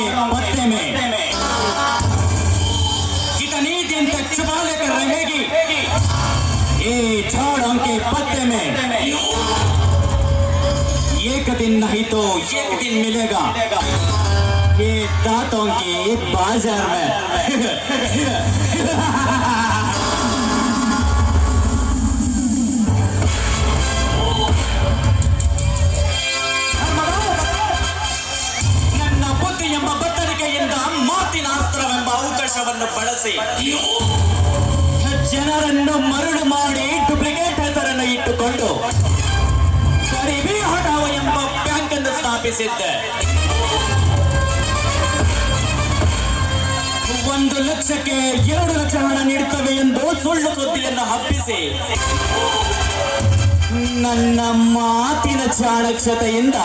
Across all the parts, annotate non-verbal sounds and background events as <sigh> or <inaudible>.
के पत्ते में कितनी दिन तक छुपा लेकर रहेगी ये झाड़ों के पत्ते में एक दिन नहीं तो एक दिन मिलेगा ये दांतों के बाज़ार में। <laughs> ಬಳಸಿ ಜನರನ್ನು ಮರಳು ಮಾಡಿ ಡುಪ್ಲಿಕೇಟ್ ಹೆಸರನ್ನು ಇಟ್ಟುಕೊಂಡು ಗರಿಬಿ ಹಠಾವ ಎಂಬ ಬ್ಯಾಂಕ್ ಅನ್ನು ಸ್ಥಾಪಿಸಿದ್ದೆ. ಒಂದು ಲಕ್ಷಕ್ಕೆ ಎರಡು ಲಕ್ಷ ಹಣ ನೀಡುತ್ತವೆ ಎಂದು ಸುಳ್ಳು ಸುದ್ದಿಯನ್ನು ಹಬ್ಬಿಸಿ. ನನ್ನ ಮಾತಿನ ಚಾಣಕ್ಷತೆಯಿಂದ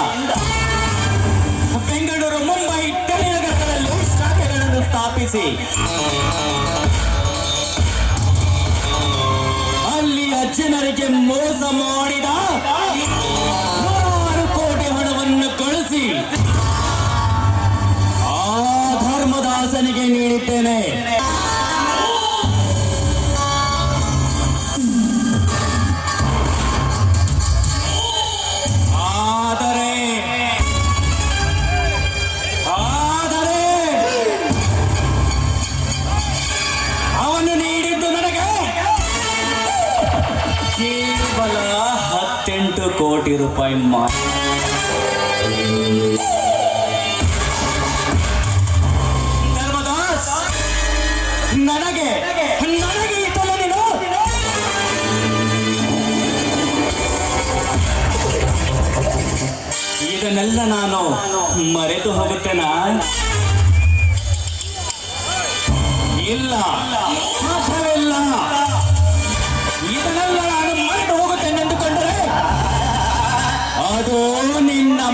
ಬೆಂಗಳೂರು, ಮುಂಬೈ ಸ್ಥಾಪಿಸಿ ಅಲ್ಲಿಯ ಜನರಿಗೆ ಮೋಸ ಮಾಡಿದ ನೂರಾರು ಕೋಟಿ ಹಣವನ್ನು ಕಳಿಸಿ. ಆ ಧರ್ಮದಾಸನಿಗೆ ನೀಡಿದ್ದೇನೆ. ನನಗೆ ನನಗೆ ಇದನ್ನೆಲ್ಲ ನಾನು ಮರೆತು ಹೋಗುತ್ತೇನಾ?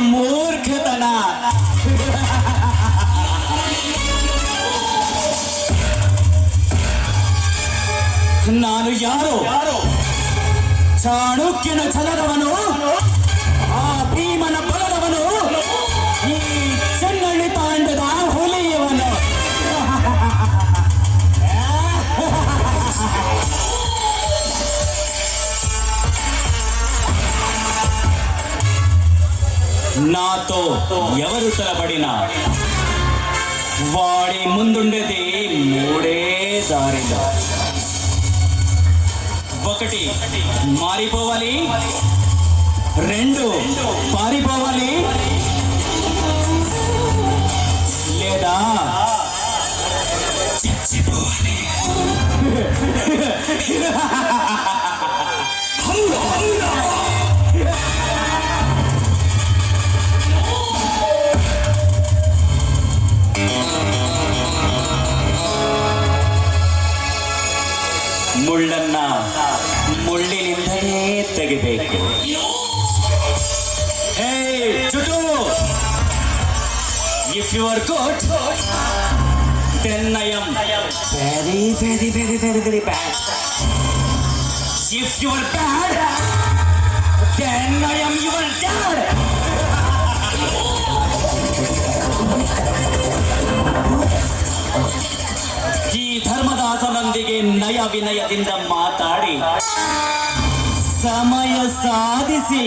ಮೂರ್ಖತನ. ನಾನು ಯಾರು? ಚಾಣಕ್ಯನ ಚಲನವನು ಆ ಭೀಮನ ಬಲದವನು నాతో ఎవరు తలబడిన వాడి ముందుండేది మూడే దారిలో. ఒకటి మారిపోవాలి రెండు పారిపోవాలి లేదా చచ్చిపోవాలి. <laughs> ಚುಟು if you are good then I am very very very very very bad if your dad ಈ ಧರ್ಮದಾಸನೊಂದಿಗೆ ನಯ ವಿನಯದಿಂದ ಮಾತಾಡಿ. ಸಮಯ ಸಾಧಿಸಿ.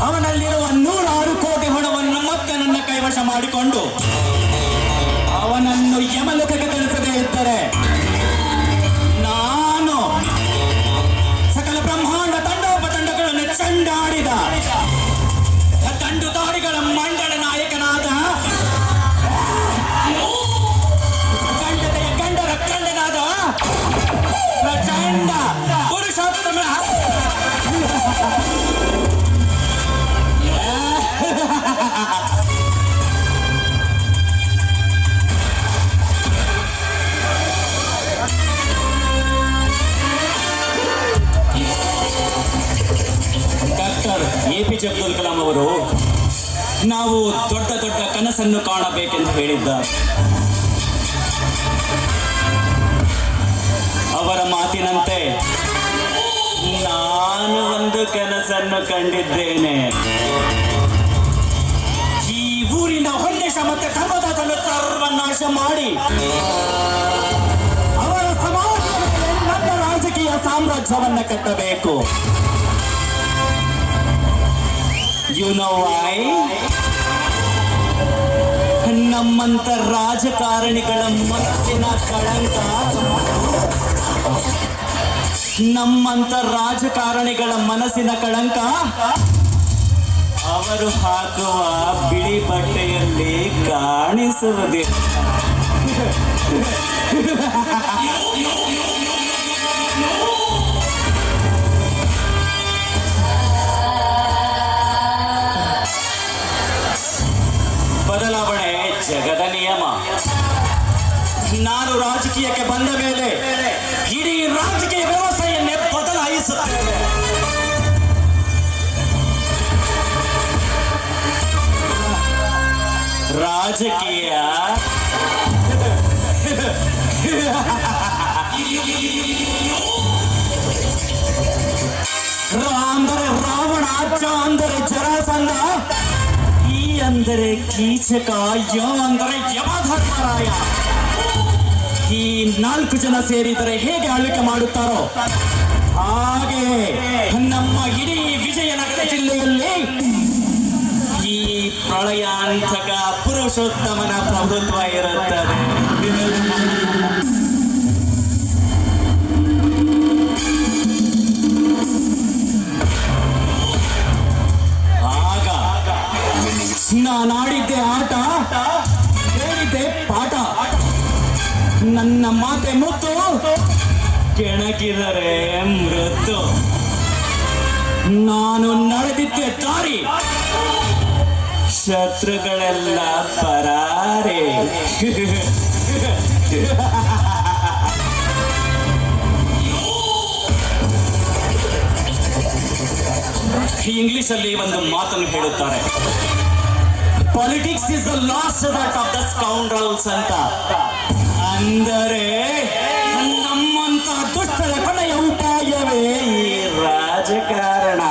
ಅವನಲ್ಲಿರುವ ನೂರಾರು ಕೋಟಿ ಹಣವನ್ನು ಮತ್ತೆ ನನ್ನ ಕೈವಶ ಮಾಡಿಕೊಂಡು ಅವನನ್ನು ಯಮಲೋಕಕ್ಕೆ ತಿಳಿಸದೇ ಇದ್ದರೆ ನಾವು ದೊಡ್ಡ ದೊಡ್ಡ ಕನಸನ್ನು ಕಾಣಬೇಕೆಂದು ಹೇಳಿದ್ದಾರೆ. ಅವರ ಮಾತಿನಂತೆ ನಾನು ಒಂದು ಕನಸನ್ನು ಕಂಡಿದ್ದೇನೆ. ಈ ಊರಿನ ಹೊನ್ನೇಶ ಮತ್ತೆ ಧರ್ಮದಾಸನ ಸರ್ವನಾಶ ಮಾಡಿ ಅವರ ಸಮಾಜ ರಾಜಕೀಯ ಸಾಮ್ರಾಜ್ಯವನ್ನು ಕಟ್ಟಬೇಕು. ಯು ನೋ ವೈ ನಮ್ಮಂತ ರಾಜಕಾರಣಿಗಳ ಮನಸ್ಸಿನ ಕಳಂಕ. ನಮ್ಮಂತ ರಾಜಕಾರಣಿಗಳ ಮನಸ್ಸಿನ ಕಳಂಕ. ಅವರು ಹಾಕುವ ಬಿಳಿ ಬಟ್ಟೆಯಲ್ಲಿ ಕಾಣಿಸುವುದಿಲ್ಲ. ನಾನು ರಾಜಕೀಯಕ್ಕೆ ಬಂದ ಮೇಲೆ ಇಡೀ ರಾಜಕೀಯ ವ್ಯವಸ್ಥೆಯನ್ನೇ ಬದಲಾಯಿಸುತ್ತೇವೆ ರಾಜಕೀಯ ರಾ ಅಂದರೆ ರಾವಣ ಚ ಅಂದರೆ ಜರಾಸಂಧ ಈ ಅಂದರೆ ಕೀಚಕ ಯ ಅಂದರೆ ಯಮಧರ್ಮರಾಯ ಈ ನಾಲ್ಕು ಜನ ಸೇರಿದರೆ ಹೇಗೆ ಆಳ್ವಿಕೆ ಮಾಡುತ್ತಾರೋ? ಹಾಗೆ ನಮ್ಮ ಇಡೀ ವಿಜಯನಗರ ಜಿಲ್ಲೆಯಲ್ಲಿ ಈ ಪ್ರಳಯಾಂತಕ ಪುರುಷೋತ್ತಮನ ಪ್ರಭುತ್ವ ಇರುತ್ತದೆ. ಆಗ ನಾನಾಡಿದ್ದೆ ಆಟ ನನ್ನ ಮಾತೆ ಮುತ್ತು. ಕೆಣಕಿದರೆ ಮೃತ್ತು. ನಾನು ನಡೆದಿದ್ದೆ ತಾರಿ ಶತ್ರುಗಳೆಲ್ಲ ಪರಾರೆ. ಇಂಗ್ಲಿಷ್ ಅಲ್ಲಿ ಒಂದು ಮಾತನ್ನು ಹೇಳುತ್ತಾರೆ. Politics is the last of the scoundrels ಅಂತ. ಅಂದರೆ ನಮ್ಮಂತ ದುಷ್ಟರ ಕೊನೆಯ ಉಪಾಯವೇ ಈ ರಾಜಕಾರಣ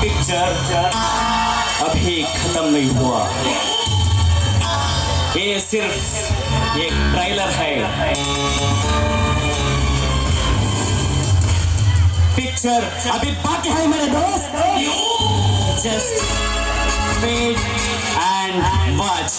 पिक्चर अभी खत्म नहीं हुआ ये सिर्फ एक ट्रेलर है picture. abhi baaki hai mere dost just wait and watch.